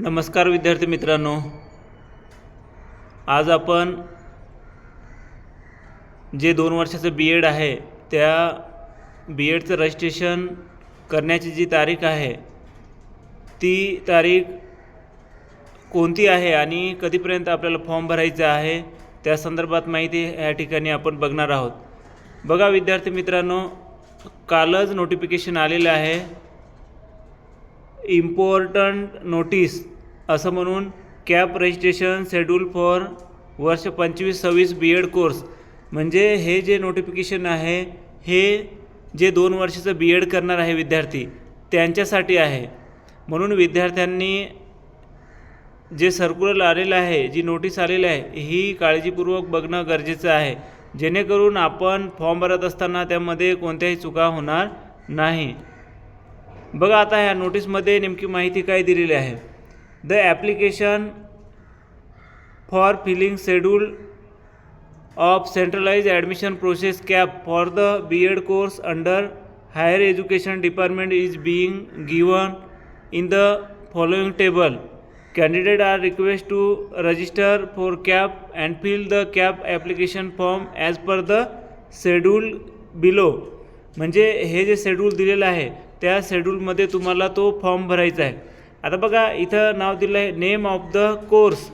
नमस्कार विद्यार्थी मित्रांनो. आज आपण जे दोन वर्षाचं बी एड आहे त्या बी एडचं रजिस्ट्रेशन करण्याची जी तारीख आहे ती तारीख कोणती आहे आणि कधीपर्यंत आपल्याला फॉर्म भरायचा आहे त्या संदर्भात माहिती या ठिकाणी आपण बघणार आहोत. बघा विद्यार्थी मित्रांनो कालच नोटिफिकेशन आलेलं आहे. इम्पॉर्टंट नोटीस असं म्हणून कॅप रजिस्ट्रेशन शेड्यूल फॉर वर्ष पंचवीस सव्वीस बी एड कोर्स म्हणजे हे जे नोटिफिकेशन आहे हे जे दोन वर्षाचं बी एड करणार आहे विद्यार्थी त्यांच्यासाठी आहे. म्हणून विद्यार्थ्यांनी जे सर्क्युलर आलेलं आहे जी नोटीस आलेली आहे ही काळजीपूर्वक बघणं गरजेचं आहे. जेणेकरून आपण फॉर्म भरत असताना त्यामध्ये कोणत्याही चुका होणार नाही. बघा आता ह्या नोटीसमध्ये नेमकी माहिती काय दिलेली आहे. The application for filling schedule of centralize admission process CAP for the B Ed course under higher education department is being given in the following table candidate are request to register for CAP and fill the CAP application form as per the schedule below म्हणजे हे जे schedule दिलेलं आहे त्या शेड्यूलमध्ये तुम्हाला तो form भरायचा आहे. आता बघा इथं नाव दिलं आहे name of the course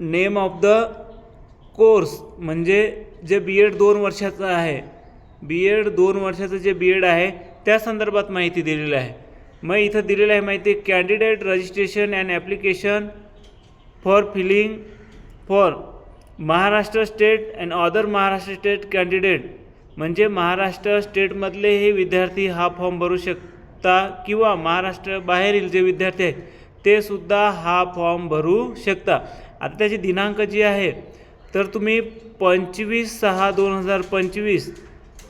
name of the course म्हणजे जे बी एड दोन वर्षाचं आहे. बी एड दोन वर्षाचं जे बी एड आहे त्या संदर्भात माहिती दिलेली आहे. मग इथं दिलेलं आहे माहिती candidate registration and application for filling for Maharashtra state and other Maharashtra state candidate म्हणजे महाराष्ट्र स्टेटमधले हे विद्यार्थी हा फॉर्म भरू शकता किंवा महाराष्ट्र बाहेरील जे विद्यार्थी आहेत ते सुद्धा हा फॉर्म भरू शकता. आता त्याची दिनांक जी आहे तर तुम्ही पंचवीस सहा दोन हजार पंचवीस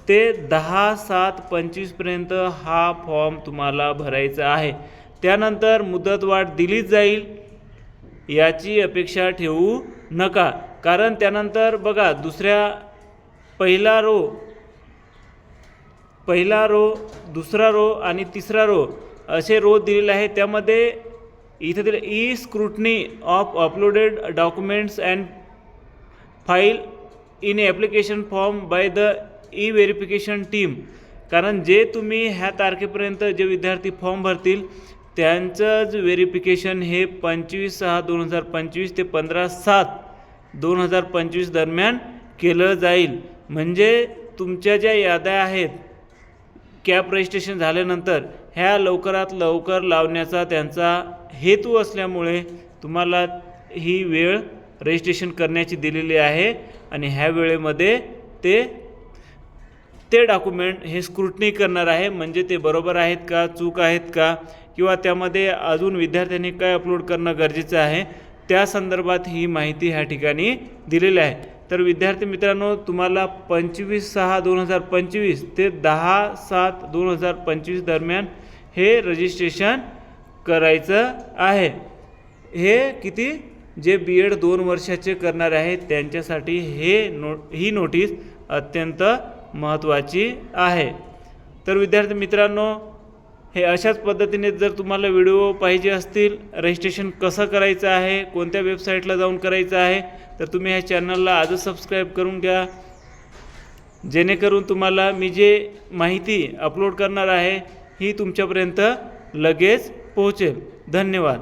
ते दहा सात पंचवीसपर्यंत हा फॉर्म तुम्हाला भरायचा आहे. त्यानंतर मुदतवाढ दिलीच जाईल. याची अपेक्षा ठेवू नका. कारण त्यानंतर बघा दुसऱ्या पहिला रो पहिला रो दुसरा रो आणि तिसरा रो असे रो दिलेले आहे त्यामध्ये इथे दिले E scrutiny of uploaded documents and file in application form by the E verification team कारण जे तुम्ही ह्या तारखेपर्यंत जे विद्यार्थी फॉर्म भरतील त्यांचंच व्हेरिफिकेशन हे पंचवीस सहा दोन हजार पंचवीस ते पंधरा सात दोन हजार पंचवीस दरम्यान केलं जाईल. म्हणजे तुमच्या ज्या याद्या आहेत कॅब रजिस्ट्रेशन झाल्यानंतर ह्या लवकरात लवकर लावण्याचा त्यांचा हेतू असल्यामुळे तुम्हाला ही वेळ रजिस्ट्रेशन करण्याची दिलेली आहे आणि ह्या वेळेमध्ये ते ते डॉक्युमेंट हे स्क्रुटनी करणार आहे. म्हणजे ते बरोबर आहेत का चूक आहेत का किंवा त्यामध्ये अजून विद्यार्थ्यांनी काय अपलोड करणं गरजेचं आहे त्या संदर्भात ही माहिती ह्या ठिकाणी दिलेली आहे. तर विद्यार्थी मित्रांनो तुम्हाला पंचवीस सहा दोन हजार पंचवीस ते दहा सात दोन हजार पंचवीस दरम्यान हे रजिस्ट्रेशन करायचं आहे. हे किती? जे बी एड दोन वर्षाचे करणारे आहेत त्यांच्यासाठी हे नो ही नोटीस अत्यंत महत्त्वाची आहे. तर विद्यार्थी मित्रांनो हे अशाच पद्धतीने जर तुम्हाला व्हिडिओ पाहिजे असतील रजिस्ट्रेशन कसं करायचं आहे कोणत्या वेबसाईटला जाऊन करायचं आहे तर तुम्ही ह्या चॅनलला आजच सबस्क्राईब करून घ्या. जेणेकरून तुम्हाला मी जे माहिती अपलोड करणार आहे ही तुमच्यापर्यंत लगेच पोहोचेल. धन्यवाद.